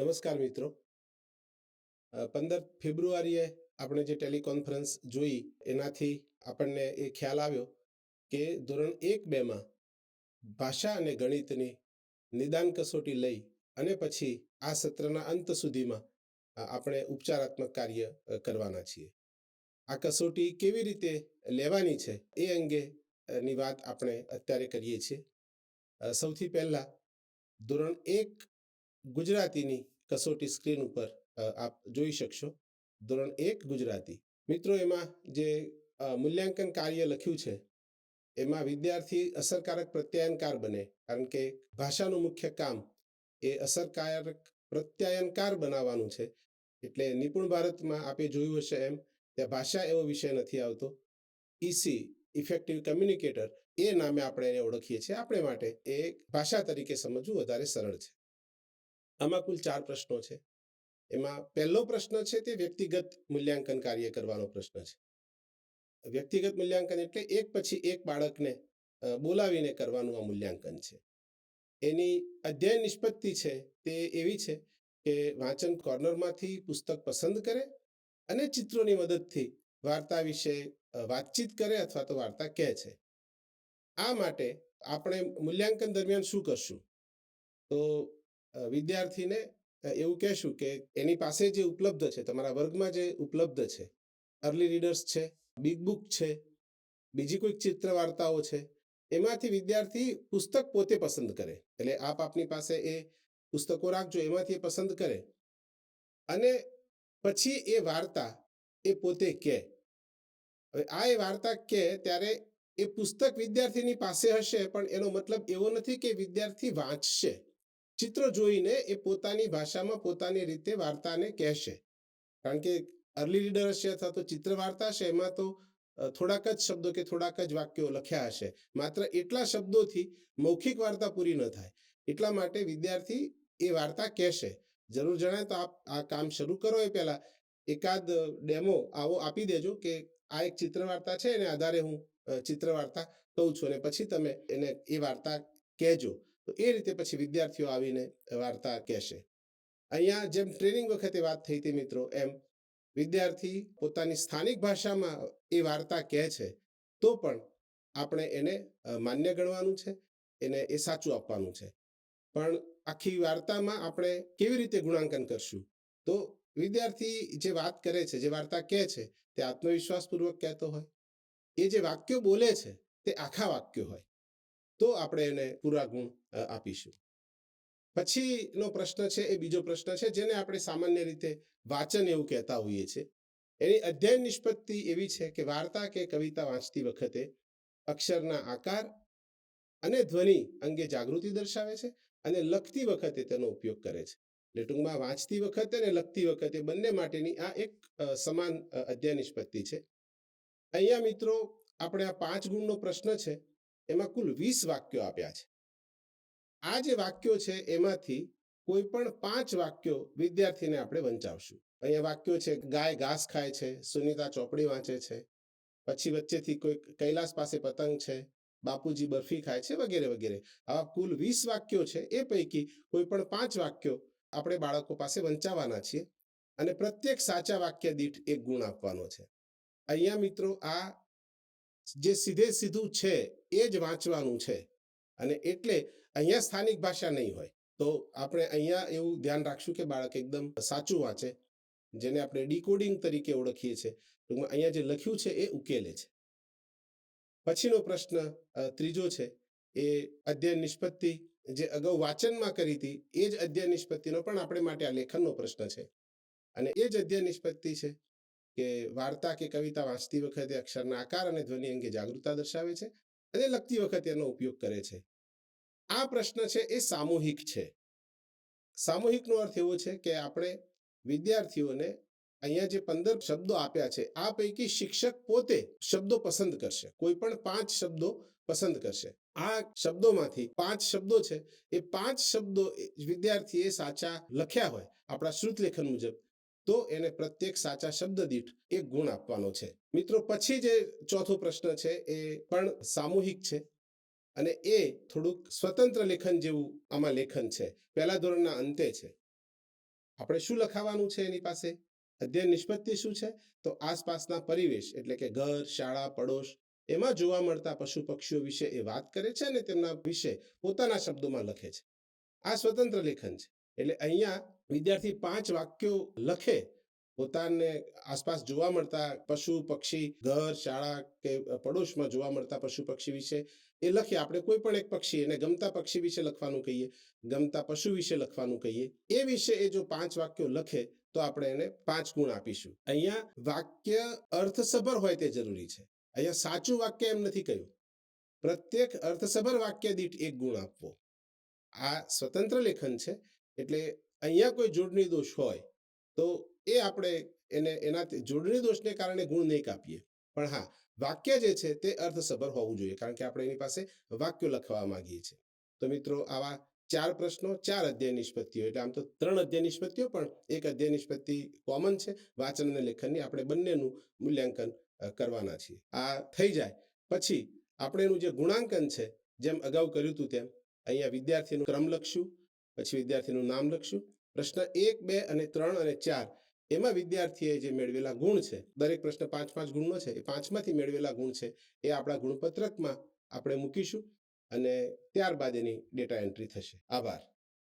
નમસ્કાર મિત્રો. પંદર ફેબ્રુઆરીએ આપણે જે ટેલિકોન્ફરન્સ જોઈ, એનાથી આપણને એ ખ્યાલ આવ્યો કે ધોરણ એક બેમાં ભાષા અને ગણિતની નિદાન કસોટી લઈ અને પછી આ સત્રના અંત સુધીમાં આપણે ઉપચારાત્મક કાર્ય કરવાના છીએ. આ કસોટી કેવી રીતે લેવાની છે એ અંગે ની વાત આપણે અત્યારે કરીએ છીએ. સૌથી પહેલાં ધોરણ એક ગુજરાતીની કસોટી સ્ક્રીન ઉપર આપ જોઈ શકશો. ધોરણ એક ગુજરાતી. મિત્રો, એમાં જે મૂલ્યાંકન કાર્ય લખ્યું છે, એમાં વિદ્યાર્થી અસરકારક પ્રત્યાયનકાર બને. કારણ કે ભાષાનું મુખ્ય કામ એ અસરકારક પ્રત્યાયનકાર બનાવવાનું છે. એટલે નિપુણ ભારતમાં આપે જોયું હશે એમ ત્યાં ભાષા એવો વિષય નથી આવતો. ઈસી ઇફેક્ટિવ કમ્યુનિકેટર એ નામે આપણે એને ઓળખીએ છીએ. આપણે માટે એ ભાષા તરીકે સમજવું વધારે સરળ છે. આમાં કુલ ચાર પ્રશ્નો છે. એમાં પહેલો પ્રશ્ન છે તે વ્યક્તિગત મૂલ્યાંકન કાર્ય કરવાનો પ્રશ્ન છે. વ્યક્તિગત મૂલ્યાંકન એટલે એક પછી એક બાળકને બોલાવીને કરવાનું આ મૂલ્યાંકન છે. એની અધ્યયન નિષ્પત્તિ છે તે એવી છે કે વાંચન કોર્નરમાંથી પુસ્તક પસંદ કરે અને ચિત્રોની મદદથી વાર્તા વિશે વાતચીત કરે અથવા તો વાર્તા કહે છે. આ માટે આપણે મૂલ્યાંકન દરમિયાન શું કરશું? તો વિદ્યાર્થીને એવું કહેશું કે એની પાસે જે ઉપલબ્ધ છે, તમારા વર્ગમાં જે ઉપલબ્ધ છે અર્લી રીડર્સ છે બિગ બુક છે, બીજી કોઈક ચિત્ર વાર્તાઓ છે, એમાંથી વિદ્યાર્થી પુસ્તક પોતે પસંદ કરે. એટલે આપ આપની પાસે એ પુસ્તકો રાખજો, એમાંથી એ પસંદ કરે. અને પછી એ વાર્તા એ પોતે કહે. હવે આ એ વાર્તા કહે ત્યારે એ પુસ્તક વિદ્યાર્થીની પાસે હશે, પણ એનો મતલબ એવો નથી કે વિદ્યાર્થી વાંચશે. ચિત્રો જોઈને એ પોતાની ભાષામાં પોતાની રીતે વાર્તાને કહેશે. કારણ કે અર્લી રીડર હશે અથવા તો ચિત્ર વાર્તા હશે, એમાં તો થોડાક જ શબ્દો કે થોડાક જ વાક્યો લખ્યા હશે. માત્ર એટલા શબ્દોથી મૌખિક વાર્તા પૂરી ન થાય. એટલા માટે વિદ્યાર્થી એ વાર્તા કહેશે. જરૂર જણાય તો આપ આ કામ શરૂ કરો એ પહેલા. એકાદ ડેમો આવો આપી દેજો કે આ એક ચિત્ર વાર્તા છે, એને આધારે હું ચિત્ર વાર્તા કહું છું અને પછી તમે એને એ વાર્તા કહેજો. તો એ રીતે પછી વિદ્યાર્થીઓ આવીને વાર્તા કહેશે. અહીંયા જેમ ટ્રેનિંગ વખતે વાત થઈ હતી મિત્રો, એમ વિદ્યાર્થી પોતાની સ્થાનિક ભાષામાં એ વાર્તા કહે છે, તો પણ આપણે એને માન્ય ગણવાનું છે, એને એ સાચું આપવાનું છે. પણ આખી વાર્તામાં આપણે કેવી રીતે ગુણાંકન કરશું? તો વિદ્યાર્થી જે વાત કરે છે, જે વાર્તા કહે છે, તે આત્મવિશ્વાસપૂર્વક કહેતો હોય. એ જે વાક્યો બોલે છે, તે આખા વાક્યો હોય. તો આપણે એને પૂરા ગુણ આપીશું. પછીનો પ્રશ્ન છે, એ બીજો પ્રશ્ન છે, જેને આપણે સામાન્ય રીતે વાચન એવું કહેતા હોઈએ છીએ. એની અધ્યયન નિષ્પત્તિ એવી છે કે વાર્તા કે કવિતા વાંચતી વખતે અક્ષરના આકાર અને ધ્વનિ અંગે જાગૃતિ દર્શાવે છે અને લખતી વખતે તેનો ઉપયોગ કરે છે. એટલે ટૂંકમાં વાંચતી વખતે અને લખતી વખતે બંને માટેની આ એક સમાન અધ્યયન નિષ્પત્તિ છે. અહીંયા મિત્રો, આપણે આ પાંચ ગુણનો પ્રશ્ન છે એમાં કુલ વીસ વાક્યો આપ્યા છે. આ જે વાક્યો છે એમાંથી કોઈ પણ પાંચ વાક્યો વિદ્યાર્થીને આપણે વંચાવશું. અહીંયા વાક્યો છે, ગાય ઘાસ ખાય છે, સુનિતા ચોપડી વાંચે છે, પછી વચ્ચેથી કોઈ કૈલાસ પાસે પતંગ છે, બાપુજી બરફી ખાય છે વગેરે વગેરે. આવા કુલ વીસ વાક્યો છે એ પૈકી કોઈ પણ પાંચ વાક્યો આપણે બાળકો પાસે વંચાવવાના છીએ. અને પ્રત્યેક સાચા વાક્ય દીઠ એક ગુણ આપવાનો છે. અહીંયા મિત્રો આ જે સીધે સીધું છે, એ જ વાંચવાનું છે. અને એટલે અહીંયા સ્થાનિક ભાષા નહીં હોય. તો આપણે અહીંયા એવું ધ્યાન રાખશું કે બાળક એકદમ સાચું વાંચે, જેને આપણે ડીકોડિંગ તરીકે ઓળખીએ છીએ. ટૂંકમાં અહીંયા જે લખ્યું છે, એ ઉકેલે છે. પછીનો પ્રશ્ન ત્રીજો છે, એ અધ્યયન નિષ્પત્તિ જે અગાઉ વાચનમાં કરી હતી, એ જ અધ્યયન નિષ્પત્તિનો પણ આપણે માટે આ લેખનનો પ્રશ્ન છે. અને એ જ અધ્યયન નિષ્પત્તિ છે કે વાર્તા કે કવિતા વાંચતી વખતે અક્ષરના આકાર અને ધ્વનિ અંગે જાગૃતતા દર્શાવે છે અને લખતી વખતે એનો ઉપયોગ કરે છે. આ પ્રશ્ન છે એ સામૂહિક છે. સામૂહિકનો અર્થ એવો છે કે આપણે વિદ્યાર્થીઓને અહીંયા જે પંદર શબ્દો આપ્યા છે, આ પૈકી શિક્ષક પોતે શબ્દો પસંદ કરશે, કોઈ પણ પાંચ શબ્દો પસંદ કરશે. આ શબ્દોમાંથી પાંચ શબ્દો છે, એ પાંચ શબ્દો વિદ્યાર્થીએ સાચા લખ્યા હોય આપણા શ્રુત લેખન મુજબ. તો એને પ્રત્યેક સાચા શબ્દ દીઠ એક ગુણ આપવાનો છે. મિત્રો, પછી જે ચોથો પ્રશ્ન છે એ પણ સામૂહિક છે અને એ થોડુંક સ્વતંત્ર લેખન જેવું આમાં લેખન છે. પહેલા ધોરણના અંતે છે. આપણે શું લખાવાનું છે એની પાસે? અધ્યયન નિષ્પત્તિ શું છે? તો આસપાસના પરિવેશ એટલે કે ઘર, શાળા, પડોશ એમાં જોવા મળતા પશુ પક્ષીઓ વિશે એ વાત કરે છે અને તેમના વિશે પોતાના શબ્દોમાં લખે છે. આ સ્વતંત્ર લેખન છે. એટલે અહીંયા વિદ્યાર્થી પાંચ વાક્યો લખે, પોતાને આસપાસ જોવા મળતા પશુ, પક્ષી, ઘર, શાળા કે પડોશમાં જોવા મળતા પશુ, પક્ષી વિશે એ લખીએ. આપણે કોઈ પણ એક પક્ષી, એને ગમતા પક્ષી વિશે લખવાનું કહીએ, ગમતા પશુ વિશે લખવાનું કહીએ, એ વિશે એ જો પાંચ વાક્યો લખે તો આપણે એને પાંચ ગુણ આપીશું. અહીંયા વાક્ય અર્થસભર હોય તે જરૂરી છે. અહીંયા સાચું વાક્ય એમ નથી કહ્યું. પ્રત્યેક અર્થસભર વાક્ય દીઠ એક ગુણ આપવો. આ સ્વતંત્ર લેખન છે. એટલે અહીંયા કોઈ જોડણી દોષ હોય, તો એ આપણે એને, એનાથી જોડણી દોષને કારણે ગુણ નહીં કાપીએ. પણ હા, વાક્ય જે છે તે અર્થસભર હોવું જોઈએ, કારણ કે આપણે એની પાસે વાક્યો લખવા માંગીએ છીએ. તો મિત્રો, આવા ચાર પ્રશ્નો, ચાર અધ્યય નિષ્પત્તિઓ, એટલે આમ તો ત્રણ અધ્યય નિષ્પત્તિઓ, પણ એક અધ્યય નિષ્પત્તિ કોમન છે, વાંચન અને લેખનની આપણે બંનેનું મૂલ્યાંકન કરવાના છીએ. આ થઈ જાય. પછી આપણે એનું જે ગુણાંકન છે, જેમ અગાઉ કર્યું હતું તેમ, અહીંયા વિદ્યાર્થીનું ક્રમ લખશું પછી વિદ્યાર્થીનું નામ લખશું. પ્રશ્ન એક, બે અને ત્રણ અને ચાર. એમાં વિદ્યાર્થીએ જે મેળવેલા ગુણ છે, દરેક પ્રશ્ન પાંચ પાંચ ગુણનો છે, એ પાંચમાંથી મેળવેલા ગુણ છે, એ આપણા ગુણપત્રકમાં આપણે મૂકીશું અને ત્યારબાદ એની ડેટા એન્ટ્રી થશે. આભાર.